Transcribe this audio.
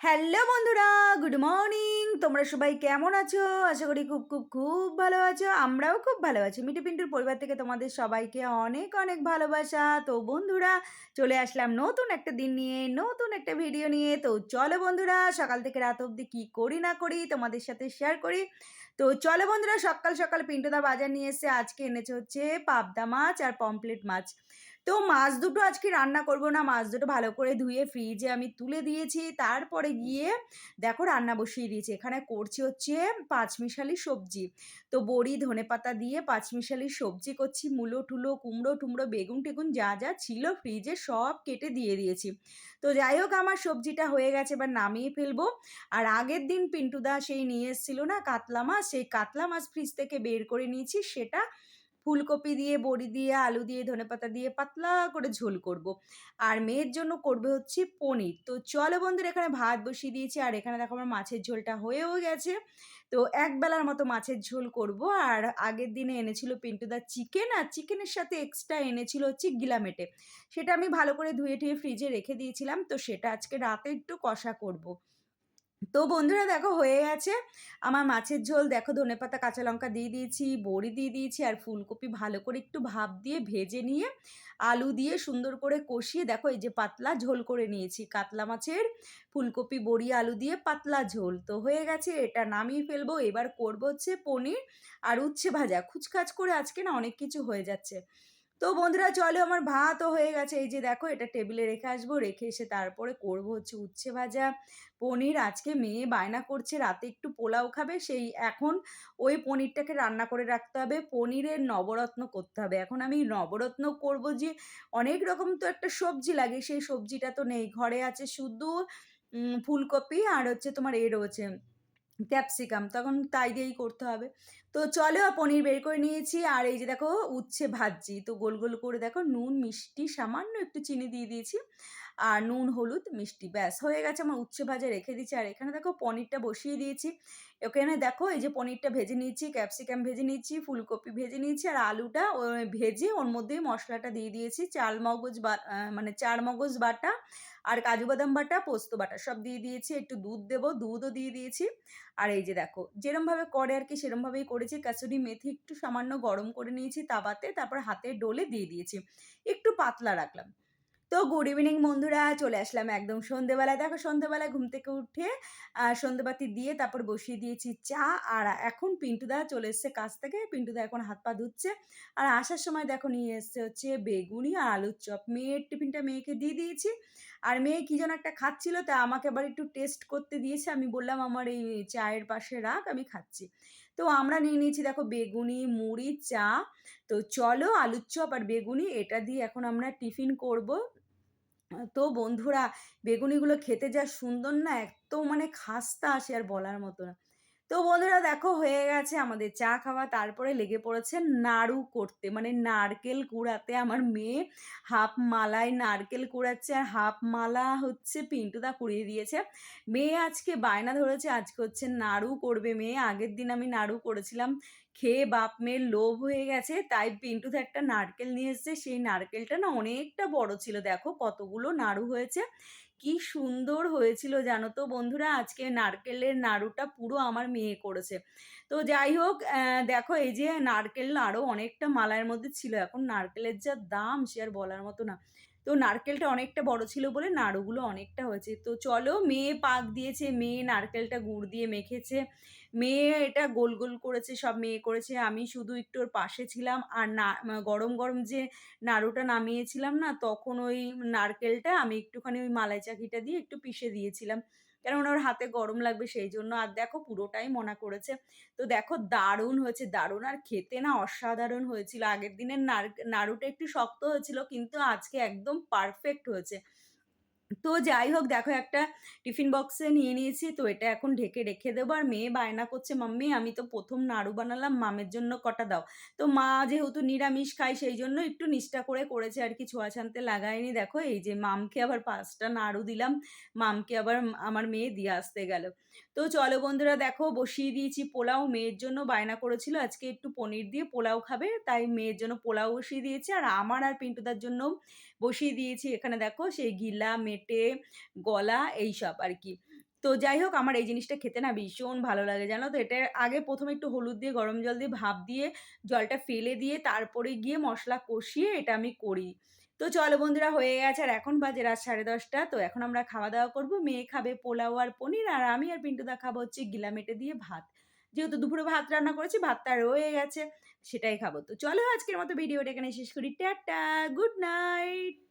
Hello বন্ধুরা, good morning. তোমরা সবাই কেমন আছো? আশা করি খুব খুব খুব ভালো আছো। আমরাও খুব ভালো আছি। মিঠু পিন্টুর পরিবার থেকে তোমাদের সবাইকে অনেক অনেক ভালোবাসা। তো বন্ধুরা, চলে আসলাম নতুন একটা দিন নিয়ে, নতুন একটা ভিডিও নিয়ে। তো চলো বন্ধুরা, সকাল থেকে রাত অবধি কী করি না করি তোমাদের সাথে শেয়ার করি। তো চলো বন্ধুরা, সকাল সকাল পিন্টুদা বাজার নিয়ে এসে আজকে এনেছে হচ্ছে পাবদা মাছ আর পমপ্লেট মাছ। তো মাছ দুটো আজকে রান্না করব না, মাছ দুটো ভালো করে ধুয়ে ফ্রিজে আমি তুলে দিয়েছি। তারপরে গিয়ে দেখো রান্না বসিয়ে দিয়েছি। এখানে করছি হচ্ছে পাঁচমিশালি সবজি। তো বড়ি, ধনে পাতা দিয়ে পাঁচমিশালি সবজি করছি। মূলো, টুলো, কুমড়ো, টুমড়ো, বেগুন, টেগুন যা যা ছিল ফ্রিজে সব কেটে দিয়ে দিয়েছি। তো যাই হোক, আমার সবজিটা হয়ে গেছে, এবার নামিয়ে ফেলব। আর আগের দিন পিন্টুদা সেই নিয়ে এসেছিল না, কাতলা মাছ। সেই কাতলা মাছ ফ্রিজ থেকে বের করে নিয়েছি। সেটা ফুলকপি দিয়ে, বড়ি দিয়ে, আলু দিয়ে ধনেপাতা দিয়ে পাতলা করে ঝোল করব। আর মেয়ের জন্য করবে হচ্ছে পনির। তো চলো বন্ধুরা, এখানে ভাত বসিয়ে দিয়েছি। আর এখানে দেখো আমার মাছের ঝোলটা হয়েও গেছে। তো এক বেলার মতো মাছের ঝোল করব। আর আগের দিনে এনেছিল পিন্টুদার চিকেন। আর চিকেনের সাথে এক্সট্রা এনেছিল হচ্ছে গিলামেটে। সেটা আমি ভালো করে ধুয়ে টুয়ে ফ্রিজে রেখে দিয়েছিলাম। তো সেটা আজকে রাতে একটু কষা করব। তো বন্ধুরা দেখো হয়ে গেছে। আমার মাছের ঝোল দেখো ধনেপাতা কাঁচা লঙ্কা দিয়ে দিয়েছি, বড়ি দিয়ে দিয়েছি আর ফুলকপি ভালো করে একটু ভাপ দিয়ে ভেজে নিয়ে আলু দিয়ে সুন্দর করে কষিয়ে দেখো এই যে পাতলা ঝোল করে নিয়েছি। কাতলা মাছের ফুলকপি, বড়ি, আলু দিয়ে পাতলা ঝোল। তো হয়ে গেছে, এটা নামিয়ে ফেলব। এবার করব হচ্ছে পনির আর উচ্ছে ভাজা। খুচখাচ করে আজকে না অনেক কিছু হয়ে যাচ্ছে। তো বন্ধুরা চলো আমার ভাতও হয়ে গেছে। এই যে দেখো, এটা টেবিলে রেখে আসব। রেখে এসে তারপরে করব হচ্ছে উচ্ছে ভাজা। পনির আজকে মেয়ে বায়না করছে, রাতে একটু পোলাও খাবে। সেই এখন ওই পনিরটাকে রান্না করে রাখতে হবে। পনিরের নবরত্ন করতে হবে। এখন আমি নবরত্ন করব যে অনেক রকম তো একটা সবজি লাগে। সেই সবজিটা তো নেই। ঘরে আছে শুধু ফুলকপি আর হচ্ছে তোমার এ রয়েছে। ক্যাপসিকাম, তখন তাই দিয়েই করতে হবে। তো চলো পনির বের করে নিয়েছি, আর এই যে দেখো উচ্ছে ভাজছি। তো গোল গোল করে দেখো নুন, মিষ্টি, সামান্য একটু চিনি দিয়ে দিয়েছি। আর নুন, হলুদ, মিষ্টি, ব্যাস। হয়ে গেছে আমার উচ্ছে ভাজা, রেখে দিয়েছি। আর এখানে দেখো পনিরটা বসিয়ে দিয়েছি। এখানে দেখো এই যে পনিরটা ভেজে নিয়েছি, ক্যাপসিকাম ভেজে নিয়েছি, ফুলকপি ভেজে নিয়েছি, আর আলুটা ভেজে ওর মধ্যেই মশলাটা দিয়ে দিয়েছি। চাল মগজ বা মানে চার মগজ বাটা আর কাজু বাদাম বাটা, পোস্ত বাটা সব দিয়ে দিয়েছি। একটু দুধ দেবো, দুধও দিয়ে দিয়েছি। আর এই যে দেখো যেরমভাবে করে আর কি সেরমভাবেই করেছি। কাসুরি মেথি একটু সামান্য গরম করে নিয়েছি তাওয়াতে, তারপর হাতে ডোলে দিয়ে দিয়েছি। একটু পাতলা রাখলাম। তো গুড ইভিনিং বন্ধুরা, চলে আসলাম একদম সন্ধেবেলায়। দেখো সন্ধেবেলায় ঘুম থেকে উঠে সন্ধেবাতি দিয়ে তারপর বসিয়ে দিয়েছি চা। আর এখন পিন্টুদা চলে এসছে কাছ থেকে। পিন্টুদা এখন হাত পা ধুচ্ছে। আর আসার সময় দেখো নিয়ে এসছে হচ্ছে বেগুনি আর আলুর চপ। মেয়ের টিফিনটা মেয়েকে দিয়ে দিয়েছি। আর মেয়ে কী যেন একটা খাচ্ছিল, তা আমাকে আবার একটু টেস্ট করতে দিয়েছে। আমি বললাম, আমার এই চায়ের পাশে রাখ, আমি খাচ্ছি। তো আমরা নিয়ে নিয়েছি দেখো বেগুনি, মুড়ি, চা। তো চলো আলুর চপ আর বেগুনি, এটা দিয়ে এখন আমরা টিফিন করব। তো বন্ধুরা, বেগুনিগুলো খেতে যা সুন্দর না, এত মানে খাস্তা আসে আর বলার মতো না। তো বন্ধুরা দেখো হয়ে গেছে আমাদের চা খাওয়া, তারপরে লেগে পড়েছে নাড়ু করতে। মানে নারকেল কুড়াতে আমার মেয়ে হাফ মালায় নারকেল কুড়াচ্ছে আর হাফ মালা হচ্ছে পিন্টুদা কুড়িয়ে দিয়েছে। মেয়ে আজকে বায়না ধরেছে, আজকে হচ্ছে নাড়ু করবে মেয়ে। আগের দিন আমি নাড়ু করেছিলাম, খেয়ে বাপ মেয়ের লোভ হয়ে গেছে, তাই পিন্টু একটা নারকেল নিয়ে এসছে। সেই নারকেলটা না অনেকটা বড় ছিল, দেখো কতগুলো নাড়ু হয়েছে। কি সুন্দর হয়েছিল জানো তো বন্ধুরা? আজকে নারকেলের নাড়ুটা পুরো আমার মেয়ে করেছে। তো যাই হোক দেখো এই যে নারকেল নাড়ু অনেকটা মালার মধ্যে ছিল। এখন নারকেলের যা দাম সে আর বলার মতো না। তো নারকেলটা অনেকটা বড় ছিল বলে নাড়ুগুলো অনেকটা হয়েছে। তো চলো মেয়ে পাক দিয়েছে, মেয়ে নারকেলটা গুড় দিয়ে মেখেছে। মেয়ে এটা গোল গোল করেছে, সব মেয়ে করেছে। আমি শুধু একটু ওর পাশে ছিলাম আর না, গরম গরম যে নাড়ুটা নামিয়েছিলাম না, তখন ওই নারকেলটা আমি একটুখানি ওই মালাই চাকিটা দিয়ে একটু পিষে দিয়েছিলাম। কারণ ওর হাতে গরম লাগবে সেই জন্য। আর দেখো পুরোটাই মনা করেছে। তো দেখো দারুণ হয়েছে, দারুণ। আর খেতে না অসাধারণ হয়েছিল। আগের দিনের নাড়ুটা একটু শক্ত হয়েছিল, কিন্তু আজকে একদম পারফেক্ট হয়েছে। তো যাই হোক দেখো একটা টিফিন বক্সে নিয়ে নিয়েছি, তো এটা এখন ঢেকে রেখে দেবো। আর মেয়ে বায়না করছে, মাম্মি, আমি তো প্রথম নাড়ু বানালাম, মামের জন্য কটা দাও? তো মা যেহেতু নিরামিষ খায়, সেই জন্য একটু নিষ্ঠা করে করেছে আর কি, ছোঁয়া ছানতে লাগায়নি। দেখো, এই যে মামকে আবার পাঁচটা নাড়ু দিলাম, মামকে আবার আমার মেয়ে দিয়ে আসতে গেল। তো চলো বন্ধুরা, দেখো, বসিয়ে দিয়েছি পোলাও। মেয়ের জন্য বায়না করেছিল, আজকে একটু পনির দিয়ে পোলাও খাবে, তাই মেয়ের জন্য পোলাও বসিয়ে দিয়েছি। আর আমার আর পিন্টুদার জন্য বসিয়ে দিয়েছি এখানে দেখো সেই গিলা, মেটে, গলা এইসব আর কি তো যাই হোক, আমার এই জিনিসটা খেতে না ভীষণ ভালো লাগে, জানো তো? এটার আগে প্রথমে একটু হলুদ দিয়ে, গরম জল দিয়ে ভাপ দিয়ে, জলটা ফেলে দিয়ে, তারপরে গিয়ে মশলা কষিয়ে এটা আমি করি। তো চলো বন্ধুরা, হয়ে গেছে আর এখন বাজে রাত 10:30 তো এখন আমরা খাওয়া-দাওয়া করব মেয়ে খাবে পোলাও আর পনির আর আমি আর পিন্টুদা খাব হচ্ছে গিলামেটে দিয়ে ভাত। যেহেতু দুপুরে ভাত রান্না করেছি ভাতটা রয়ে গেছে, সেটাই খাব। তো চলো আজকের মতো ভিডিওটা এখানে শেষ করি। Tata, good night.